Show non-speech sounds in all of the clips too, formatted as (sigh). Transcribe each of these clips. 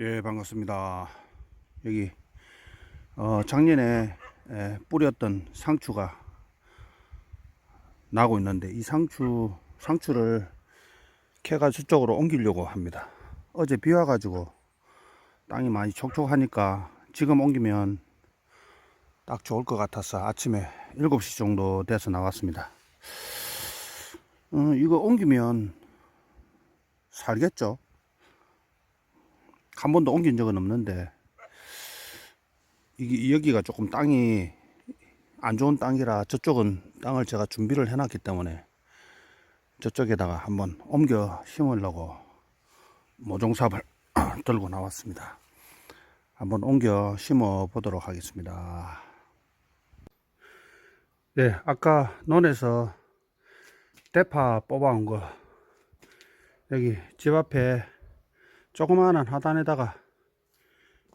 예, 반갑습니다. 여기 어, 작년에 에, 뿌렸던 상추가 나고 있는데 이 상추 상추를 캐가 저쪽으로 옮기려고 합니다. 어제 비 와가지고 땅이 많이 촉촉하니까 지금 옮기면 딱 좋을 것 같아서 아침에 7시 정도 돼서 나왔습니다. 어, 이거 옮기면 살겠죠? 한 번도 옮긴 적은 없는데 이게 여기가 조금 땅이 안 좋은 땅이라 저쪽은 땅을 제가 준비를 해놨기 때문에 저쪽에다가 한번 옮겨 심으려고 모종삽을 (clears throat) 들고 나왔습니다. 한번 옮겨 심어 보도록 하겠습니다. 네, 아까 논에서 대파 뽑아온 거 여기 집 앞에 조그마한 하단에다가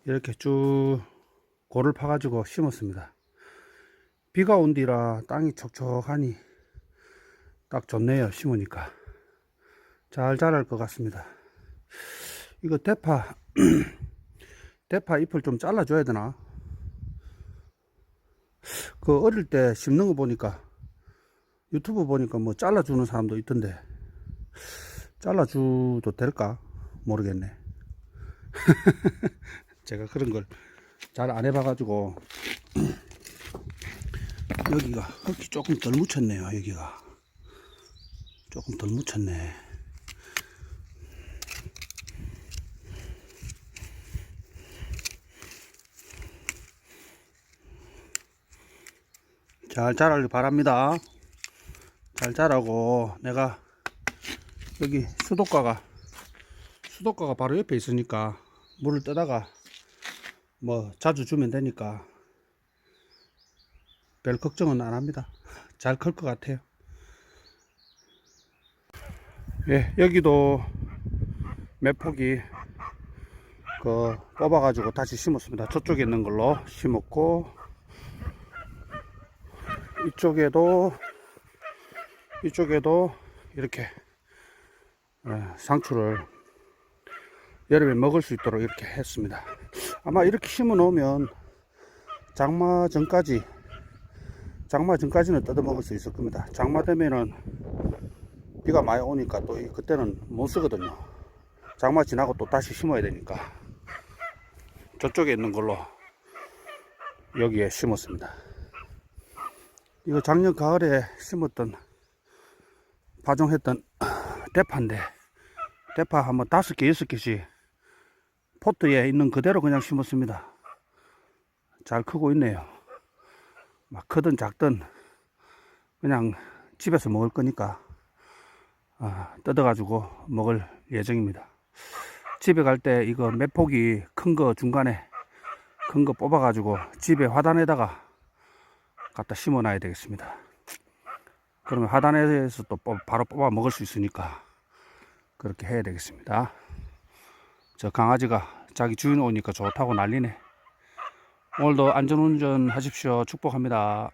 이렇게 쭉 골을 파가지고 심었습니다. 비가 온 뒤라 땅이 촉촉하니 딱 좋네요. 심으니까. 잘 자랄 것 같습니다. 이거 대파, (clears throat) 대파 잎을 좀 잘라줘야 되나? 그 어릴 때 심는 거 보니까 유튜브 보니까 뭐 잘라주는 사람도 있던데 잘라줘도 될까? 모르겠네. (laughs) 제가 그런 걸 잘 안 해봐가지고 (clears throat) 여기가 흙이 조금 덜 묻혔네요. 여기가 조금 덜 묻혔네. 잘 자라길 바랍니다. 잘 자라고 내가 여기 수도가가 수도가가 바로 옆에 있으니까 물을 떠다가 뭐 자주 주면 되니까 별 걱정은 안 합니다. (laughs) 잘 클 것 같아요. 예, 여기도 몇 폭이 그 뽑아 가지고 다시 심었습니다. 저쪽에 있는 걸로 심었고 이쪽에도 이쪽에도 이렇게 어, 상추를 여름에 먹을 수 있도록 이렇게 했습니다. 아마 이렇게 심어 놓으면 장마 전까지 장마 전까지는 뜯어 먹을 수 있을 겁니다. 장마 되면은 비가 많이 오니까 또 이- 그때는 못 쓰거든요. 장마 지나고 또 다시 심어야 되니까 저쪽에 있는 걸로 여기에 심었습니다. 이거 작년 가을에 심었던 파종했던 (clears throat) 대파인데 대파 한번 다섯 개 여섯 개씩 포트에 있는 그대로 그냥 심었습니다. 잘 크고 있네요. 막 크든 작든 그냥 집에서 먹을 거니까 아, 뜯어가지고 먹을 예정입니다. 집에 갈 때 이거 몇 폭이 큰 거 중간에 큰 거 뽑아가지고 집에 화단에다가 갖다 심어 놔야 되겠습니다. 그러면 하단에서 또 뽑- 바로 뽑아 먹을 수 있으니까 그렇게 해야 되겠습니다. 저 강아지가 자기 주인 오니까 좋다고 난리네. 오늘도 안전운전 하십시오. 축복합니다.